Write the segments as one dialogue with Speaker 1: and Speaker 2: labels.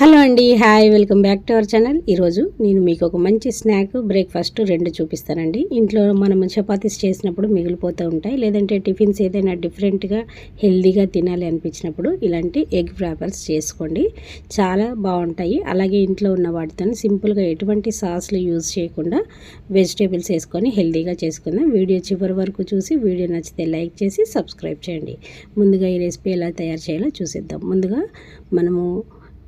Speaker 1: Hello అండి hi welcome back to our channel. ఈరోజు నేను మీకు ఒక మంచి స్నాక్ బ్రేక్ఫాస్ట్ రెండు చూపిస్తానండి. ఇంట్లో మనం చపాతీస్ చేసినప్పుడు మిగిలిపోతూ ఉంటాయి లేదంటే టిఫిన్స్ ఏదైనా డిఫరెంట్గా హెల్దీగా తినాలి అనిపించినప్పుడు ఇలాంటి ఎగ్ ఫ్రాపర్స్ చేసుకోండి. చాలా బాగుంటాయి. అలాగే ఇంట్లో ఉన్న వాటితో సింపుల్గా ఎటువంటి సాస్లు యూజ్ చేయకుండా వెజిటేబుల్స్ వేసుకొని హెల్దీగా చేసుకుందాం. వీడియో చివరి వరకు చూసి వీడియో నచ్చితే లైక్ చేసి సబ్స్క్రైబ్ చేయండి. ముందుగా ఈ రెసిపీ ఎలా తయారు చేయాలో చూసిద్దాం. ముందుగా మనము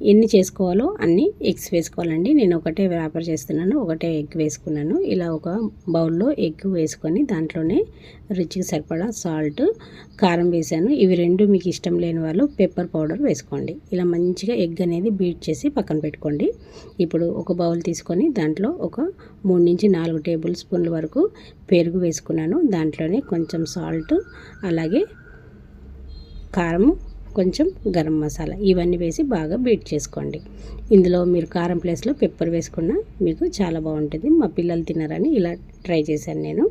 Speaker 1: ఎన్ని చేసుకోవాలో అన్ని ఎగ్స్ వేసుకోవాలండి. నేను ఒకటే వ్యాపార చేస్తున్నాను ఒకటే ఎగ్ వేసుకున్నాను. ఇలా ఒక బౌల్లో ఎగ్ వేసుకొని దాంట్లోనే రుచికి సరిపడా సాల్ట్ కారం వేసాను. ఇవి రెండు మీకు ఇష్టం లేని వాళ్ళు పెప్పర్ పౌడర్ వేసుకోండి. ఇలా మంచిగా ఎగ్ అనేది బీట్ చేసి పక్కన పెట్టుకోండి. ఇప్పుడు ఒక బౌల్ తీసుకొని దాంట్లో ఒక మూడు నుంచి నాలుగు టేబుల్ స్పూన్ల వరకు పెరుగు వేసుకున్నాను. దాంట్లోనే కొంచెం సాల్ట్ అలాగే కారం కొంచెం గరం మసాలా ఇవన్నీ వేసి బాగా బీట్ చేసుకోండి. ఇందులో మీరు కారం ప్లేస్లో పెప్పర్ వేసుకున్న మీకు చాలా బాగుంటుంది. మా పిల్లలు తినరని ఇలా ట్రై చేశాను నేను.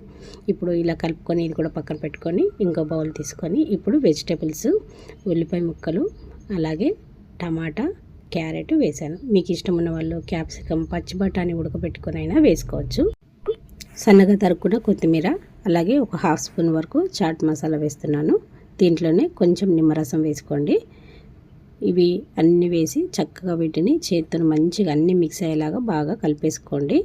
Speaker 1: ఇప్పుడు ఇలా కలుపుకొని ఇది కూడా పక్కన పెట్టుకొని ఇంకో బౌల్ తీసుకొని ఇప్పుడు వెజిటేబుల్స్ ఉల్లిపాయ ముక్కలు అలాగే టమాటా క్యారెట్ వేసాను మీకు ఇష్టం ఉన్న వాళ్ళు క్యాప్సికమ్ పచ్చి బఠానీ ఉడకబెట్టుకొని అయినా వేసుకోవచ్చు. సన్నగా తరుక్కున్న కొత్తిమీర అలాగే ఒక హాఫ్ స్పూన్ వరకు చాట్ మసాలా వేస్తున్నాను. దీంట్లోనే కొంచెం నిమ్మరసం వేసుకోండి. ఇవి అన్నీ వేసి చక్కగా వీటిని చేతితో మంచిగా అన్నీ మిక్స్ అయ్యేలాగా బాగా కలిపేసుకోండి.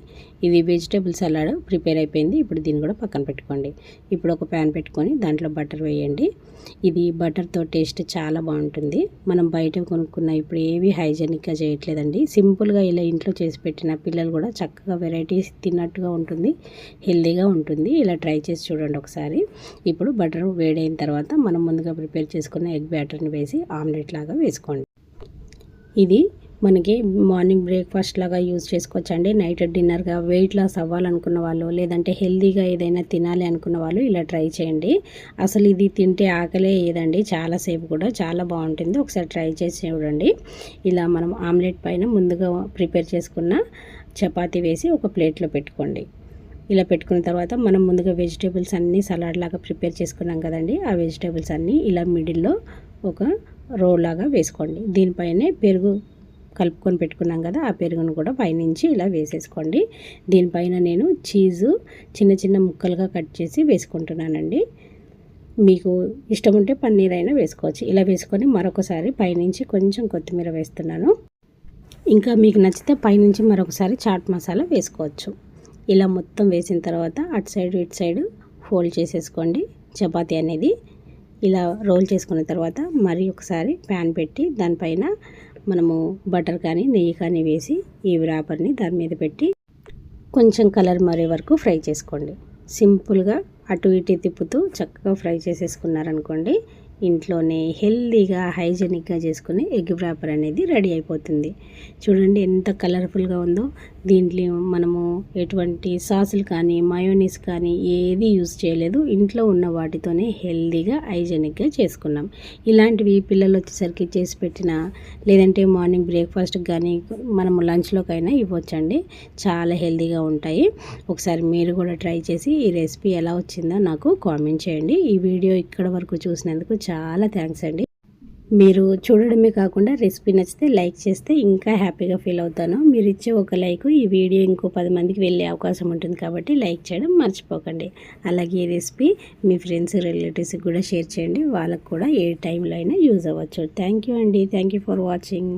Speaker 1: ఇది వెజిటేబుల్ సలాడ్ ప్రిపేర్ అయిపోయింది. ఇప్పుడు దీన్ని కూడా పక్కన పెట్టుకోండి. ఇప్పుడు ఒక ప్యాన్ పెట్టుకొని దాంట్లో బటర్ వేయండి. ఇది బటర్తో టేస్ట్ చాలా బాగుంటుంది. మనం బయట కొనుక్కున్న ఇప్పుడు ఏవి హైజెనిక్గా చేయట్లేదండి. సింపుల్గా ఇలా ఇంట్లో చేసి పెట్టిన పిల్లలు కూడా చక్కగా వెరైటీస్ తిన్నట్టుగా ఉంటుంది. హెల్దీగా ఉంటుంది. ఇలా ట్రై చేసి చూడండి ఒకసారి. ఇప్పుడు బటర్ వేడైన తర్వాత మనం ముందుగా ప్రిపేర్ చేసుకున్న ఎగ్ బ్యాటర్ని వేసి ఆమ్లెట్ లాగా వేసుకోండి. ఇది మనకి మార్నింగ్ బ్రేక్ఫాస్ట్ లాగా యూజ్ చేసుకోవచ్చండి. నైట్ డిన్నర్గా వెయిట్ లాస్ అవ్వాలనుకున్న వాళ్ళు లేదంటే హెల్తీగా ఏదైనా తినాలి అనుకున్న వాళ్ళు ఇలా ట్రై చేయండి. అసలు ఇది తింటే ఆకలే ఏదండి? చాలాసేపు కూడా చాలా బాగుంటుంది. ఒకసారి ట్రై చేసి చూడండి. ఇలా మనం ఆమ్లెట్ పైన ముందుగా ప్రిపేర్ చేసుకున్న చపాతీ వేసి ఒక ప్లేట్లో పెట్టుకోండి. ఇలా పెట్టుకున్న తర్వాత మనం ముందుగా వెజిటేబుల్స్ అన్నీ సలాడ్ లాగా ప్రిపేర్ చేసుకున్నాం కదండి. ఆ వెజిటేబుల్స్ అన్నీ ఇలా మిడిల్లో ఒక రోల్ లాగా వేసుకోండి. దీనిపైనే పెరుగు కలుపుకొని పెట్టుకున్నాం కదా ఆ పెరుగును కూడా పైనుంచి ఇలా వేసేసుకోండి. దీనిపైన నేను చీజు చిన్న చిన్న ముక్కలుగా కట్ చేసి వేసుకుంటున్నానండి. మీకు ఇష్టం ఉంటే పన్నీర్ అయినా వేసుకోవచ్చు. ఇలా వేసుకొని మరొకసారి పైనుంచి కొంచెం కొత్తిమీర వేస్తున్నాను. ఇంకా మీకు నచ్చితే పైనుంచి మరొకసారి చాట్ మసాలా వేసుకోవచ్చు. ఇలా మొత్తం వేసిన తర్వాత అటు సైడ్ ఇటు సైడ్ ఫోల్డ్ చేసేసుకోండి చపాతీ అనేది. ఇలా రోల్ చేసుకున్న తర్వాత మరి ఒకసారి ప్యాన్ పెట్టి దానిపైన మనము బటర్ కానీ నెయ్యి కానీ వేసి ఈ వ్రాపర్ని దాని మీద పెట్టి కొంచెం కలర్ మరే వరకు ఫ్రై చేసుకోండి. సింపుల్గా అటు ఇటు తిప్పుతూ చక్కగా ఫ్రై చేసేసుకున్నారనుకోండి ఇంట్లోనే హెల్దీగా హైజెనిక్గా చేసుకునే ఎగ్ వ్రాపర్ అనేది రెడీ అయిపోతుంది. చూడండి ఎంత కలర్ఫుల్గా ఉందో. దీంట్లో మనము ఎటువంటి సాసులు కానీ మయోనీస్ కానీ ఏది యూజ్ చేయలేదు. ఇంట్లో ఉన్న వాటితోనే హెల్దీగా హైజెనిక్గా చేసుకున్నాం. ఇలాంటివి పిల్లలు వచ్చేసరికి చేసి పెట్టిన లేదంటే మార్నింగ్ బ్రేక్ఫాస్ట్కి కానీ మనము లంచ్లోకైనా ఇవ్వచ్చండి. చాలా హెల్దీగా ఉంటాయి. ఒకసారి మీరు కూడా ట్రై చేసి ఈ రెసిపీ ఎలా వచ్చిందో నాకు కామెంట్ చేయండి. ఈ వీడియో ఇక్కడ వరకు చూసినందుకు చాలా థ్యాంక్స్ అండి. మీరు చూడడమే కాకుండా రెసిపీ నచ్చితే లైక్ చేస్తే ఇంకా హ్యాపీగా ఫీల్ అవుతాను. మీరు ఇచ్చే ఒక లైక్ ఈ వీడియో ఇంకో పది మందికి వెళ్ళే అవకాశం ఉంటుంది కాబట్టి లైక్ చేయడం మర్చిపోకండి. అలాగే ఈ రెసిపీ మీ ఫ్రెండ్స్ రిలేటివ్స్కి కూడా షేర్ చేయండి. వాళ్ళకు కూడా ఏ టైంలో అయినా యూజ్ అవ్వచ్చు. థ్యాంక్ యూ అండి. Thank you for watching